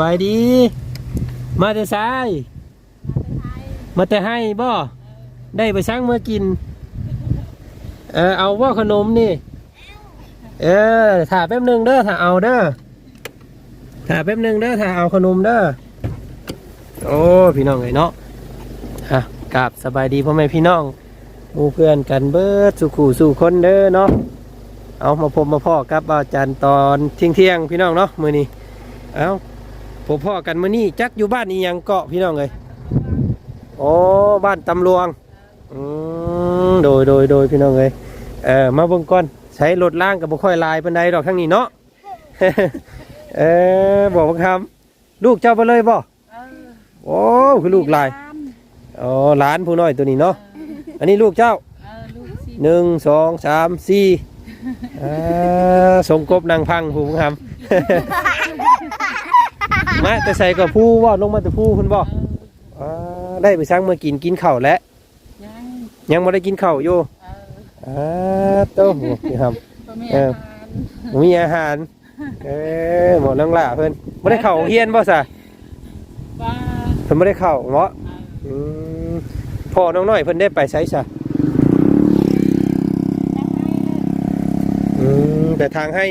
บายดี มาแต่ซ้ายมาแต่ให้บ่ได้ไปช้างเมื่อกิน เออเอาว่าขนมนี่ เออถ่าแป๊บหนึงเด้อถ่าเอาเด้อถ่าแป๊บหนึงเด้อถ่าเอาขนมเด้อโอ้พี่น้องไงเนาะฮะกราบสบายดีพ่อแม่พี่น้องหมู่เพื่อนกันเบิดสู่ขู่สู่คนเด้อเนาะเอามาพบมาพ่อกับอาจารย์ตอนเที่ยงเที่ยงพี่น้องเนาะมือนี้เอา พบพ่อกันมือนี้จักอยู่บ้านอีหยังเกาะพี่น้องเลยโอ้บ้านตำรวงอืมโดยโดยโดยพี่น้องเลยเออมาเบิ่งก่อนใช้รถล่างกับบุค่อยลายปันไดดอกทั้งนี้เนาะ เออบอกว่าคำลูกเจ้าไปเลยบ่เออโอ้คือลูกลายอ๋อหลานผู้น้อยตัวนี้เนาะอันนี้ลูกเจ้าเออลูกสิหนึ่งสองสามสี่อ่าสมกบนางพังผู้ครับ มาแต่ใส่กับผู้ว่าลงมาแต่ผู้คุณบอกเอออ่าได้ไปสร้างมากินกินข้าวแล้วยังยังไม่ได้กินข้าวอยู่เอออ่าโต้นี่ครับพ่อแม่เออทานมีอาหารเออหมอนังล่าเพิ่นไม่ได้เข้าโรงเฮียนบ่ซะว่าเพิ่นไม่ได้เข้าเนาะเอออืมพ่อน้องน้อยเพิ่นได้ไปใช้ซะอืมแต่ทางให้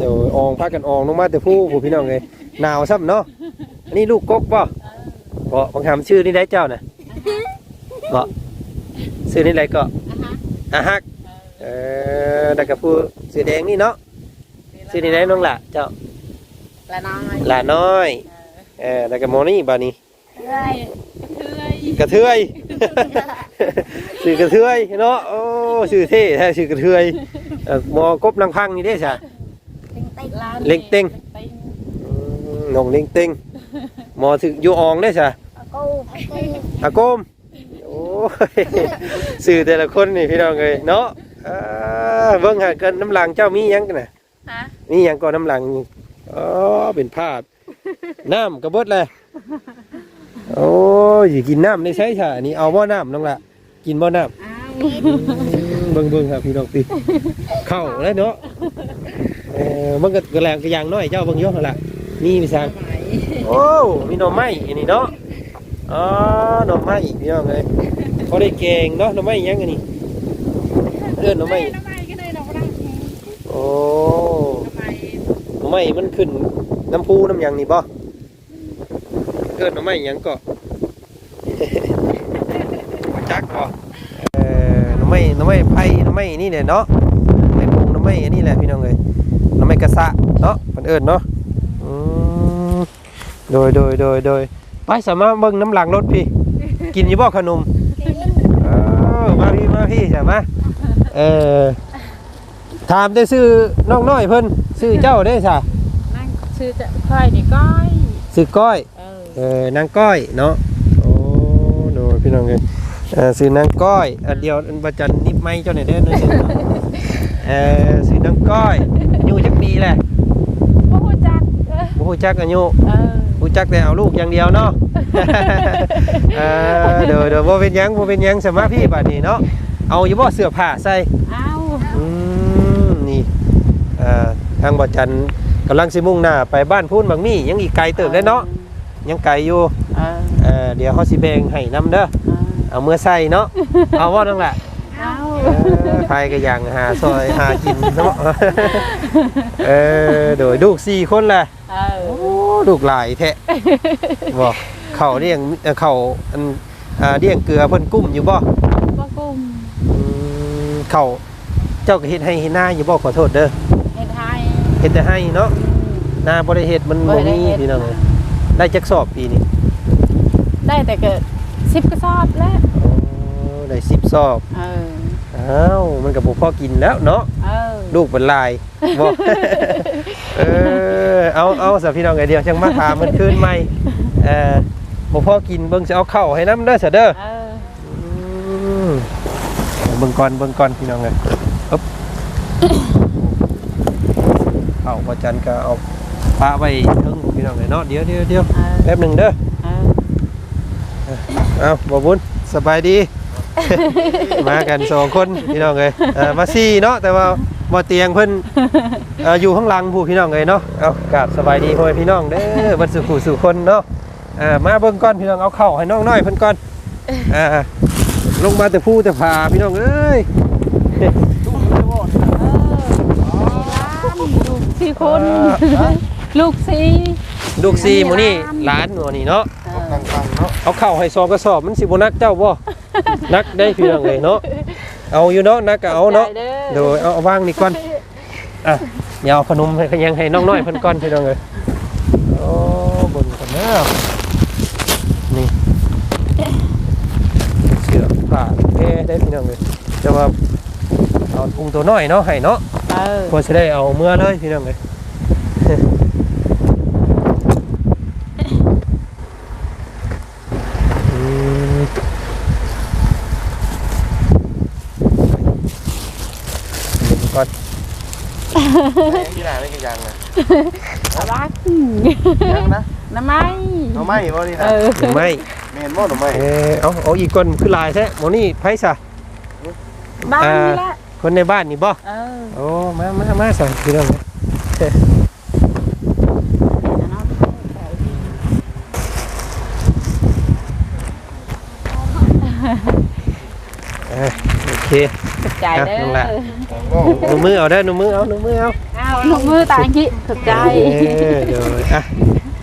เออเดี๋ยวอองพากันอองลงมาแต่ผู้ผู้พี่น้องเลยหนาวซ้ำเนาะอันนี้ลูกกกบ่บ่บางคำชื่อนี่ได้เจ้าน่ะบ่ชื่อนี่ไรก็อะฮะอาฮักเออแล้วกับผู้เสื้อแดงนี่เนาะชื่อนี่ได้น้องละเจ้าละน้อยหลาน้อยเออเออแล้วก็โมนี่บานี้เอ้ยกระเทยกระเทยชื่อกระเทยเนาะโอ้ชื่อเท่แท้ชื่อกระเทยเอ่อหมอกบนางพังนี่ได้ซะ ร้านเล็งเต็งอืมน้องเลิงเต็งหมอถึงอยู่อองได้ซะอากมโอ้ยสื่อแต่ละคนนี่พี่น้องเลยเนาะอ่าเบิ่งหาเกินน้ำหลังเจ้ามีหยังกันน่ะฮะมีหยังก่อนน้ำหลังอ๋อเป็นภาพ น้ำกระเบิดเลยโอ้ยสิกินน้ำได้ใช่ค่ะอันนี้เอาบ่อน้ำน้องละกินบ่อน้ำอ้าวอืมเบิ่งเบิ่งครับพี่น้องติเข้าแล้วเนาะเออมันก็กระแลงกระยางน้อยเจ้าเบิ่งอยกนั่นล่ะมีพี่สังไหมโอ้มีหน่อไม้อันนี้เนาะอ๋อหน่อไม้พี่น้องเลยพอได้เก่งเนาะหน่อไม้ยังอันนี้เลื่อนหน่อไม้น้ำไม้ก็ได้ดอกรักโอ้น้ำไม้หน่อไม้มันขึ้นน้ำพูน้ำหยังนี่บ่เลื่อนหน่อไม้หยังก็จักบ่เอ่อหน่อไม้หน่อไม้ไผ่หน่อไม้นี่เนี่ยเนาะหน่อไม้ปงหน่อไม้อันนี้แหละพี่น้องเลยห น่อไม้กระสะเนาะเพิ่นเอิ้นเนาะอืมโดยโดยโดยโดยไปสามารถเบิ่งน้ำหลังรถพี่ กินอยี่บ่ขนมเออมาพี่มาพี่ใช่ไหมเออถามได้ซื้อน้องน้อยเพิ่นซื้อเจ้าได้ซะนั่งชื่อจะค่อยนี่ก้อยซื้อก้อย เออเออนางก้อยเนาะโอ้โดยพี่น้องเอ้ยเออซื้อนางก้อยอันเดียวอันประจันนิบไม้เจ้าเนี่ยเด้อหนอยหนึงเนาะ เออซื้อนางก้อยอายุจักปีแหละโอ้โหจักเออบ่ฮู้จักอายุเออรู้จักแต่เอาลูกอย่างเดียวเนาะ เออเดี๋ยวเดี๋ยวบ่เป็นหยังบ่เป็นหยังสมาพี่บัดนี้เนาะ เอาอยู่บ่เสื้อผ้าใส่ เอาอืมนี่เอ่อทางบ่จันกำลังสิมุ่งหน้าไปบ้านพูนบางมี่ยังอีกไกลเติบเลยเนาะ ยังไกลอยู่เออเอ่อเดี๋ยวเฮาสิแบ่งให้นํเด้อ เออเอามือใส่เนาะ เอาบ่นั่นแหละ เอาเออใครก็อย่างหาซอยหากินเนาะเออโดยลูกสี่คนแหละเออโอ้ลูกหลายแท้บอกเขาเลี้ยงเอ่อเขาอันอ่าเลี้ยงเกลือเพิ่นกุ้มอยู่บ่บ่กุมอืมเขาเจ้าก็เฮ็ดให้เฮ็ดหน้าอยู่บ่ขอโทษเด้อเฮ็ดให้เฮ็ดแต่ให้เนาะหน้าบ่ได้เฮ็ดมันบ่มีพี่น้องเอ้ยได้จักสอบปีนี้ได้แต่เกิด10กระสอบแล้วโอ้ได้10สอบเออ อ้าวมันก็บ่พอกินแล้วเนาะเออลูกเป็นลายบ่เออเอาเอาซะพี่น้องไอ้เดียวจังมาถามมันคืนใหม่เอ่อบ่พอกินเบิ่งสิเอาข้าวให้นำเด้อซะเด้อเอออืมเบิ่งก่อนเบิ่งก่อนพี่น้องเลยอึ๊บเอาพอจันก็เอาปลาไว้เทึงพี่น้องเลยเนาะเดี๋ยวเดี๋ยวเดี๋ยวเออแป๊บหนึ่งเด้อเออเอาบ่บุญสบายดี มากันสองคนพี่น้องเลยเออมาสี่เนาะแต่ว่าบ่เตียงเพิ่นเอ่ออยู่ข้างหลังผู้พี่น้องเลยเนาะเอากราบสบายดีพ่อแม่พี่น้องเด้อบัดสุขสู่คนเนาะอ่ามาเบิ่งก่อนพี่น้องเอาเข้าให้น้องน้อยเพิ่นก่อนอ่าลงมาแต่ผู้แต่ผาพี่น้องเอ้ยลูกสี่คน ลูกสี่ลูกซีหมื้อนี้หลานหมื้อนี้เนาะ ตังๆเนาะเอาเข้าให้ซองกระสอบมันสิบ่นักเจ้าบ่ นักได้พี่น้องเลยเนาะเอาอยู่เนาะนักก็เอาเนาะใจด้อโดยเอาเอาวางนี่ก่อนอะเดี๋ยวเอาขนมให้ยังให้น้องน้อยเพิ่นก่อนพี่น้องเลยโอ้บนกันนะนี่เสือผ้าแพร่ได้พี่น้องเลยจะว่าเอาอุ้งตัวน้อยเนาะให้เนาะเออพอจะได้เอาเมื่อเลยพี่น้องเลย อืมเดี๋ยวก่อน ที่ไหนไม่กี่ยังนะรักยังนะน้ำไม้หน่อไม้บ่นี่เอนะอหรือไม่เมนบ่หน่อไม้เออเอาเอาอีกคนคือลายแท้หมอนี่ไพ่ซะบ้านนี่แหละคนในบ้านนี่บ่เออโอ้มามามาสั่งพี่น้องเลยเออโอเค ใจเด้อะน้องละอโอ้หนูมือเอาได้อหนูมือเอาหนูมือเอาอ้าวลูกมือตาอังกี้ถูกใจ เออเดี๋ยวอะ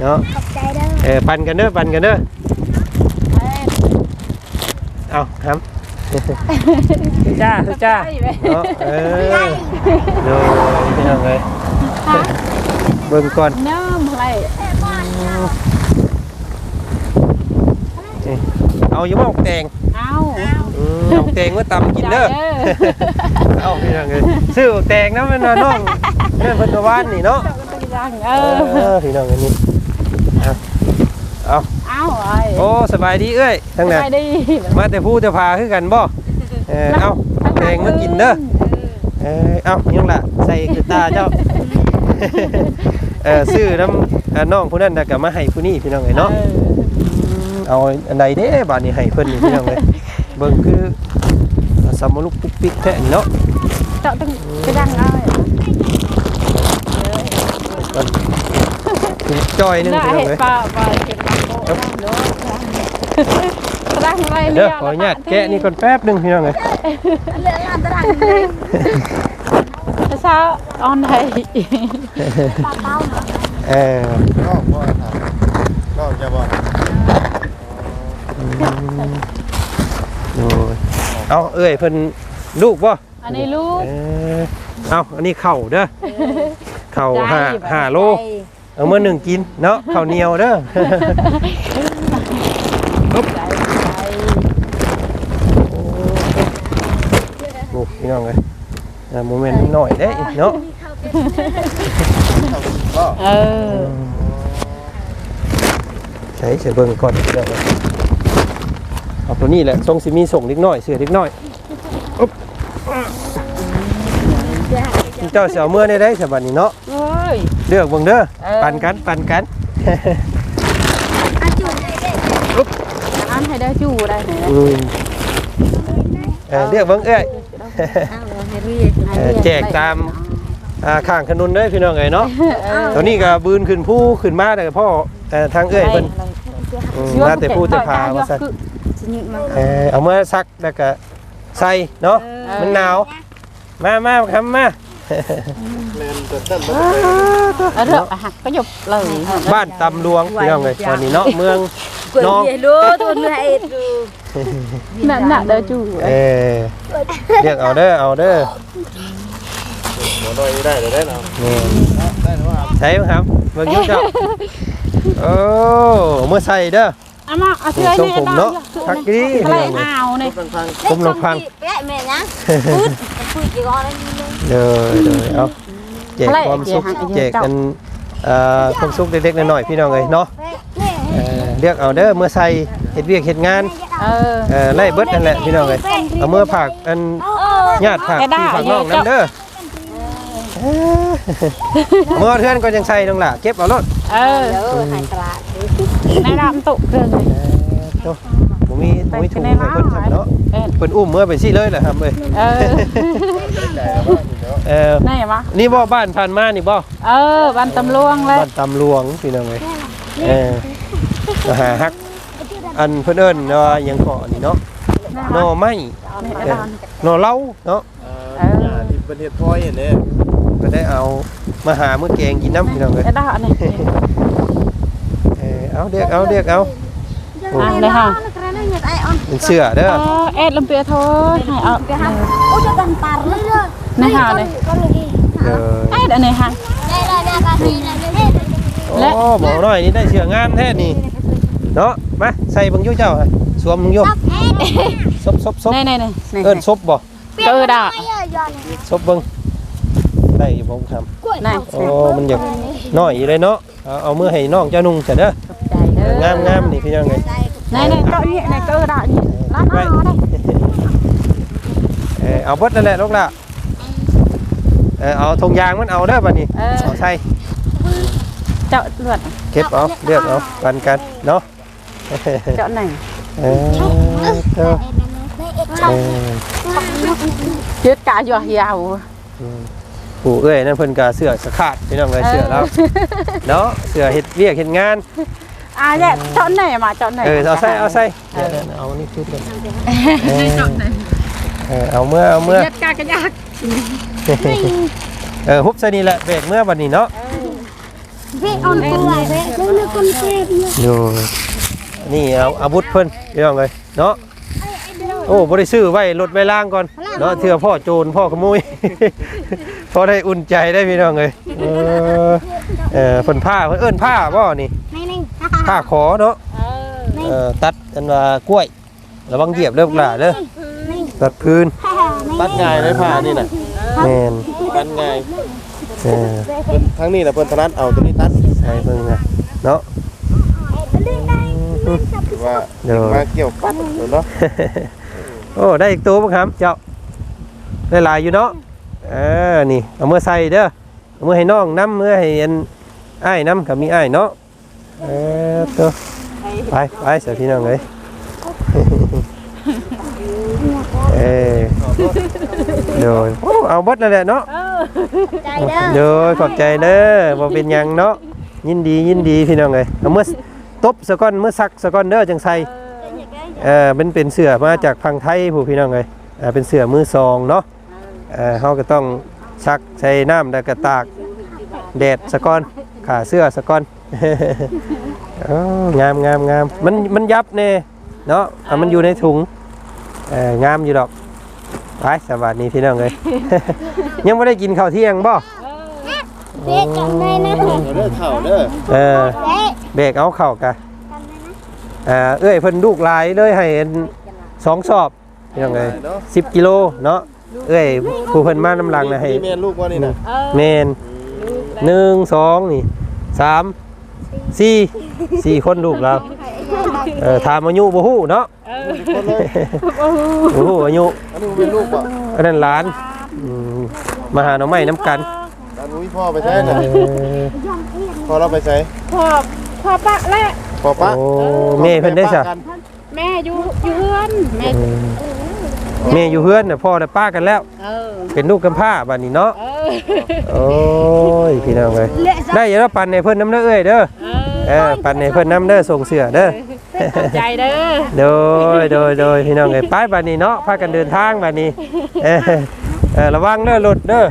เนาะขอบใจเด้อเออปันกันเด้อปันกันเด้อเอาครับจ้าจ้าเนาะเออเดี๋ยวพี่น้องเลยเบิ่งก่อนเน้ำอะไรเอาอยู่บ่ออกแตงเอา อืมเอาแตงมาตำกินเด้อใจเอาพี่น้องเลยซื้อแตงนะแม่นว่าน้องแม่นเพิ่นก็ว่านนี่เนาะยังเอเอออพี่น้องอันนี้เอาเอาเอาไอ้โอ้สบายดีเอ้ยทั้งนั้นไปดีมาแต่ผู้แต่พาคือกันบ่เออเอาแตงมากินเด้อเออเอายังล่ะใส่คือตาเจ้าเออซื้อน้ำอ่าน้องผู้นั้นน่ะก็มาให้ผู้นี้พี่น้องเอ้ยเนาะเอาอันใดเด้บาดนี้ให้เพิ่นนี่พี่น้องเอ้ย เบิ่งคือสมลุกปุ๊กปิ๊กแท้นี่เนาะเจาะต้องไปดังเอาจอยหนึงได้พี่น้องเห็ดเอ้ยปลาปลาเก็บปลาโอ้โหดังอะไรเด้อขออนุญาตแกะนี่ก่อนแป๊บหนึงพี่น้องเอ้ยเรื่องงานตารางเลยเช้าออนไทยปลาเป้าเนาะเออนอกบ่ครับนอกจะบ่โอ้ย เอาเอ้ยเพิ่นลูกบ่อันนี้ลูกเออเอาอันนี้ข้าวเด้อข้าวห้าห้าโลเอามื้อหนึ่งกินเนาะข้าวเหนียวเด้อใจใจโอ้พี่น้องเอ้ยอ่าโมเมนต์น้อยเด้เนาะบ่เออใช้เสือเบิ่งก่อนเดี๋ยวนะเอา ตัวนี้แหละทรงสิมีส่งเล็กน้อยเสือเล็กน้อยอุ๊บเจ้าเสียวเมื่อได้ได้สบัดนี้เนาะเฮ้ยเลือกเบิ่งเด้อเออปันกันปันกันอาจุดเด็กอันให้ได้จู่ได้ไหนอืมเออเลือกเบิ่งเอ้ยเออแจกตามอ่าข้างถนนเด้อพี่น้องเอ้ยเนาะตัวนี้ก็บืนขึ้นผู้ขึ้นมาแต่พ่อเอ่อทางเอ้ยเพิ่นอืมมาแต่ผู้แต่พาว่าซั่น เออเอามาซักแล้วก็ใส่เนาะมันหนาว มามาครับมาเล่นเต้นๆบ่เออเถอะหักก็หยบเลยบ้านตำลวงพี่น้องเลยตอนนี้เนาะเมืองน้องดูตัวเนื้อเอ็ดดูนั่นน่ะเด้อจู่เออเรียกเอาเด้อเอาเด้อบ่น้อยได้ได้ได้เนาะนี่ได้เนาะใช่ไหมครับเมืองยุ่งเจ้าโอ้เมื่อใส่เด้อเอามาเอาเสื้อทรงผมเนาะพักดีอะไรพี่น้องเลยอ้าวเนี่ยฟังผมลองฟังแปะแม่นะพูดพูดกี่ก้อนแล้วนี่เลยเด้อเด้อเอาแจกความสุขแจกกันเอ่อความสุขเล็กๆน้อยๆพี่น้องเลยเนาะแม่เออเรียกเอาเด้อเมื่อใส่เฮ็ดเวียกเฮ็ดงานเออเออไล่เบิดนั่นแหละพี่น้องเลยเอาเมื่อผักอันญาติผักพี่ผักน้องนั่นเด้อเออเมื่อเทือนก็ยังใส่น้องล่ะเก็บเอารถเออเดี๋ยวหายตลาดในรำตุกเกินโตผมมีผมมีถุงให้เพิ่นทำเนาะเออเพิ่นอุ้มเมื่อไปสิเลยแหละครับเอ้ยเออใจแล้วว่าอยู่เนาะเออไหนวะนี่บ่บ้านผ่านมานี่บ่เออบ้านตำลวงเลยบ้านตำหลวงพี่น้องเอ้ยเออมาหาฮักอันเพิ่นเอิ้นว่าหยังเกาะนี่เนาะหน่อไม้เออหน่อเหล้าเนาะเออหญ้าที่เป็นเฮ็ดพลอยเห็นเด้ ก็ได้เอามาหามื้อแกงกินน้ำพี่น้องเอ้ยไอ้ดาอันนี้เออเอาเรียกเอาเรียกเอาอะเลยค่ะ Karena nyet ai on. เป็นเสื้อเด้อเออเอ็ดลำเปียโทษให้เอา Oh jangan tar le le. ในหาเลย Kalau lagi. เออเอ็ดอันนี้ค่ะ Đây là là kasih là le. และโอ้บอกหน่อยนี่ได้เสื้องามแท้นี่เนาะมาใส่เบิ่งอยู่เจ้าให้สวมเบิ่งอยู่ Stop eh. ซบซบซบในในในเอิ้นซบบ่เกอดา Ayo jangan. ซบเบิ่ง ได้อยู่บ่ทำในโอ้มันอยากน้อยอยู่เลยเนาะเอาเอามือให้น้องเจ้านุ่งซะเด้อใจเด้องามงามนี่พี่น้องเอ้ยในในเกาะนี่ในเกอดานี่ร้านอาหารได้เออเอาเบิดนั่นแหละลูกละเออเอาธงยางมันเอาเด้อบัดนี้เออ เอาใส่เจาะเลือดเก็บเอาเลือกเอาปันกันเนาะเจาะไหนเออเออเออยืดกาหยวกยาว ผู้เอ้ยนั่นเพิ่นก็เสื้อสะขาดพี่น้องเอ้ยเสื้อแล้วเนาะเสื้อเฮ็ดเวียกเฮ็ดงานอะเนี่ยเจาะไหนมาเจาะไหนเออเอาใส่เอาใส่เดี๋ยวเดี๋ยวเอานี่ชุดกันเออเออเอาเมื่อเอาเมื่อยืดกากระยากเออฮุบใส่นี่แหละเบรกเมื่อบัดนี้เนาะ Ve on kuat ve. Lu kon sep. ดูนี่เอาอาวุธเพิ่นพี่น้องเลยเนาะ โอ้บริซื้อไว้รถไว้ล่างก่อนเนาะเถื่อพ่อโจรพ่อขโมย พอได้อุ่นใจได้พี่น้องเลยเออเออเพิ่นผ้าเพิ่นเอิ้นผ้าบ่นี่ Nih nih. ผ้าขอเนาะเออเออตัดกันว่ากล้วยระวังเหยียบเด้อพวกหล่าเด้อตัดพื้นตัดง่ายเลยผ้านี่น่ะแม่นตัดง่ายเออเพิ่นทั้งนี้น่ะเพิ่นถนัดเอาตัวนี้ตัดใส่เบิ่งนะเนาะคือว่าเดี๋ยวมาเกี่ยวปัดเนาะ โอ้ ได้อีกตัวบ้างครับ เจ้า ได้หลายอยู่เนาะเออนี่ เอามือใส่เด้อเอามือให้น้องน้ำมือให้อันอ้ายน้ำกับมีอ้ายเนาะเออตัวไปไปเสียพี่น้องเลยเออโดยโอ้เอาเบดนั่นแหละเนาะ Đây đó. โดยขอบใจเด้อบ่เป็นหยังเนาะยินดียินดีพี่น้องเลยเอามือตบสะก้อนมือซักสะก้อนเด้อจังใส่เออเป็นเป็นเสือมาจากพังไทยผู้พี่น้องเลยเออเป็นเสือมือซองเนาะเออเขาก็ต้องชักใช้น้ำแล้วก็ตากแดดสะก้อนขาเสื้อสะก้อนอ๋องามงามงามมันมันยับเน่เนาะอะมันอยู่ในถุงเอองามอยู่ดอกไปสวัสดีพี่น้องเลยยังไม่ได้กินข้าวเที่ยงบ่ Ve cầm đây nè. เดี๋ยวเด้อเข่าเด้อเออ Đấy. เบรกเอาเข่ากะ Cầm đây nè. เอ่อเอ้ยเพิ่นลูกหลายเลยให้อันสองสอบพี่น้องเลยเนาะสิบกิโลเนาะเอ้ยผู้เพิ่นมาน้ำลังนะให้นี่แม่ลูกว่านี่น่ะเออเมนหนึ่งสองนี่สามสี่สี่คนลูกเราเออถามอายุบ่ฮู้เนาะคนเลยบ่ฮู้อายุอันนี้เป็นลูกบ่อันนั้นหลานอืมมาหาหน่อไม้น้ำกันอันนี้พ่อไปใช้น่ะเออพ่อเราไปใช้พ่อพ่อปะและ พ่อปะโอ้แม่เพิ่นได้ซะกันแม่อยู่อยู่เฮือนแม่เออแม่อยู่เฮือนน่ะพ่อได้ป้ากันแล้ว เออ เป็นลูกกำพร้าบัดนี้เนาะเออโอ้ยพี่น้องเอ้ยได้อยังแล้วปันในเพิ่นน้ำเด้อเอ้ยเด้อเอเออปันในเพิ่นน้ำเด้อส่งเสือเด้อขอบใจเด้อโดยโดยโดยพี่น้องเอ้ยไปบัดนี้เนาะพากันเดินทางบัดนี้เออเออระวังเด้อรถเด้อ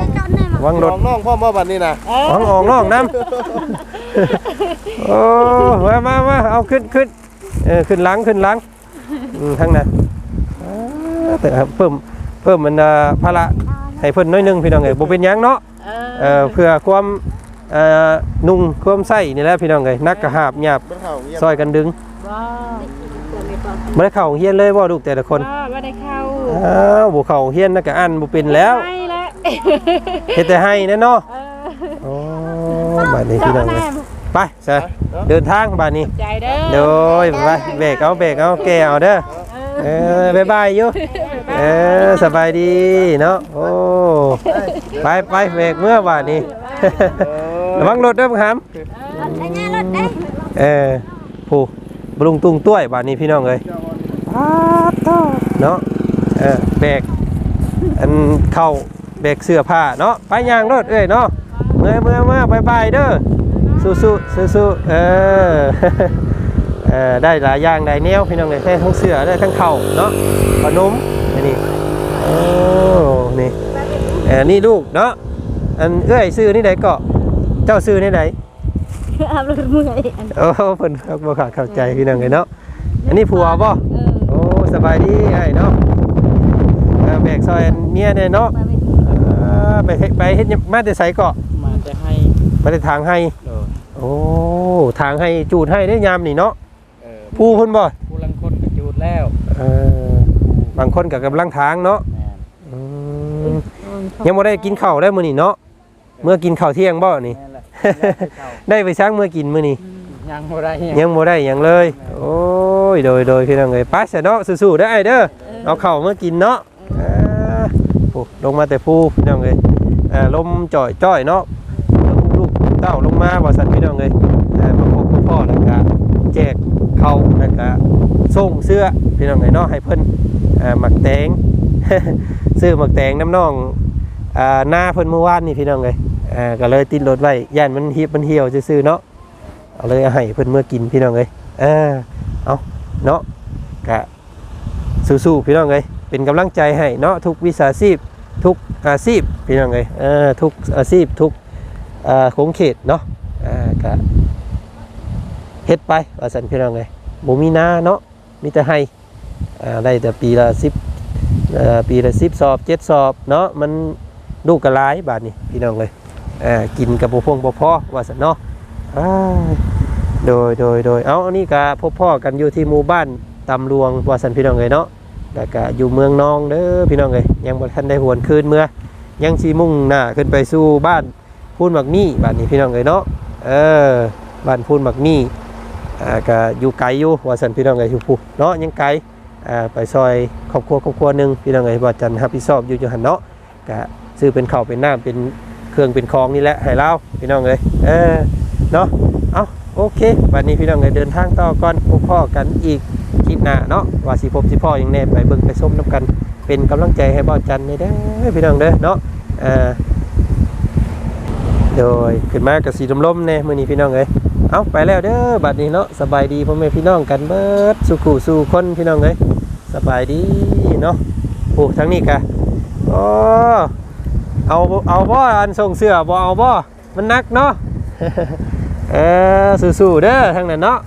Ve chọn này mà. ระวังรน้ถองน้องพ่อมาบัดนี้น่ะเออระวังออกนอกน้ำ โอ้มามามาเอาขึ้นขึ้นเออขึ้นหลังขึ้นหลังอืมทั้งนั้นอ่าแต่เพิ่มเพิ่มมันเอ่อภาระให้เพิ่นน้อยหนึงพี่น้องเอ้ยบ่เป็นหยังเนาะเออเอ่อเพื่อความเอ่อนุ่งความใส่นี่แหละพี่น้องเอ้ยนักกระหาบหยาบเป็นเข่าเงียบซอยกันดึงว้าบ่ได้เข้าโรงเรียนเลยบ่ลูกแต่ละคนว่าไม่ได้เข้าอ้าวบ่เข้าโรงเรียนนักก็อ่านบ่เป็นแล้วไม่แล้วเฮ็ดแต่ให้แน่เนาะเออโอ้บัดนี้พี่น้องเอ้ย ไปซะเดินทางบัดนี้ใจเด้อโดยไปเบรกเอาเบรกเอาแกเอาเด้อเออบ๊ายบายอยู่เออสบายดีเนาะโอ้ไปไปเบรกเมื่อบาดนี้ระวังรถเด้อบังคับ Ở nhà lót đây. เออผู้บลุงตุงต้วยบาดนี้พี่น้องเอ้ยปาดโถ่เนาะเออแบกอันเข้าแบกเสื้อผ้าเนาะไปย่างรถเอ้ยเนาะเมื่อเมื่อเมื่อบายบายเด้อ สู้สู้สู้สู้ๆเออเออได้หลายอย่างได้แนวพี่น้องเลยได้ทั้งเสื้อได้ทั้งเข่าวเนาะขนมอันนี้โอ้นี่เออนี่ลูกเนาะอันเอ้ยซื้อนี่ไหนเกาะเจ้าซื้อนี่ไหนเอารถเมื่อยอันโอ้เพิ่นบ่ขาดเข้าใจพี่น้องเลยเนาะอันนี้ผัวบ่เออโอ้สบายดีไอ้เนาะเออแบกซอยอันเมียเนี่ยเนาะมาเป็นเออไปเฮ็ดไปเฮ็ดหยังมาแต่ไสเกาะมาจะให้ไปแต่ทางให้โดย โอ้ทางให้จูดให้ได้ยามนี่เนาะเออผู้เพิ่นบ่ผู้ลังคนกระจูดแล้วเออบางคนก็กำลังทางเนาะแม่นอืมยังบ่ได้กินข้าวได้มื้อนี้เนาะเมื่อกินข้าวเที่ยงบ่นี่ แม่นแหละแล้วไปเข้าได้ไปช้างเมื่อกินมื้อนี้ ยังบ่ได้ยังบ่ได้หยังเลย โอ้ย โดยโดยพี่น้องเอ้ยไปซะเนาะสู้ๆเด้อไอ้เด้อ เอาข้าวมากินเนาะอ่าโอ้ลงมาแต่ผู้พี่น้องเอ้ยอ่าลมจ่อยจ้อยเนาะลูก เต้าลงมาว่าซั่นพี่น้องเอ้ยอ่ามาพบกับพ่อแล้วก็แจกเขาแล้วก็ส่งเสื้อพี่น้องเอ้ยเนาะให้เพิ่นอ่าหมักแตงซื้อหมักแตงน้ำน้องอ่าหน้าเพิ่นเมื่อวานนี่พี่น้องเอ้ยอ่าก็เลยติดรถไว้ย่านมันเหียบมันเหี่ยวซื่อเนาะเอาเลยให้เพิ่นเมื่อกินพี่น้องเอ้ยเออเอาเนาะกะสู้ๆพี่น้องเอ้ยเป็นกำลังใจให้เนาะทุกวิชาชีพทุกอาชีพพี่น้องเอ้ยเออทุกอาชีพทุก โคงเขตเนาะอ่ากะเฮ็ดไปว่าซั่นพี่น้องเอ้ยบ่มีนาเนาะมีแต่ให้อ่าได้แต่ปีละ10เอ่อปีละ10สอบ7สอบเนาะมันลูกกระลายบาดนี้พี่น้องเลยอ่ากินกับบ่พงบ่พอว่าซั่นเนาะโดยโดยโดยเอาอันนี้ก็พบพ่อกันอยู่ที่หมู่บ้านตำรวงวาสันพี่น้องเลยเนาะแล้วก็อยู่เมืองนองเด้อพี่น้องเลยยังบ่ทันได้หวนคืนเมื่อยังชีมุ่งหน้าขึ้นไปสู่บ้าน พูนหมักมี่บ้านนี้พี่น้องเลยเนาะเออบ้านพูนหมักมี่อ่าก็อยู่ไกลอยู่วาสันพี่น้องเลยอยู่ผู้เนาะยังไกลอ่าไปซอยครอบครัวครอบครัวหนึ่งพี่น้องเลยว่าจันรับผิดชอบอยู่จังหันเนาะก็ซื้อเป็นข้าวเป็นน้ำเป็นเครื่องเป็นของนี่แหละให้เราพี่น้องเลยเออเนาะเอาโอเควันนี้พี่น้องเลยเดินทางต่อก่อนพบพ่อกันอีกคลิปหน้าเนาะว่าสิพบสิพ่ออย่างแน่ไปเบิ่งไปส้มน้ำกัน เป็นกำลังใจให้บ่าวจันในเด้อพี่น้องเด้อเนาะเอ่า โดยขึ้นมากับสีลมๆแน่มื่อนี้พี่น้องเอ้ยเอาไปแล้วเด้อบัดนี้เนาะสบายดีพ่อแม่พี่น้องกันเบิดสุขุสู่คนพี่น้องเอ้ยสบายดีเนาะโอ้ทั้งนี้กะโอ้เอาเอาบ่อันส่งเสื้อบ่เอาบ่มันนักเนาะเออสู้ๆเด้อทั้งนั้นเนาะ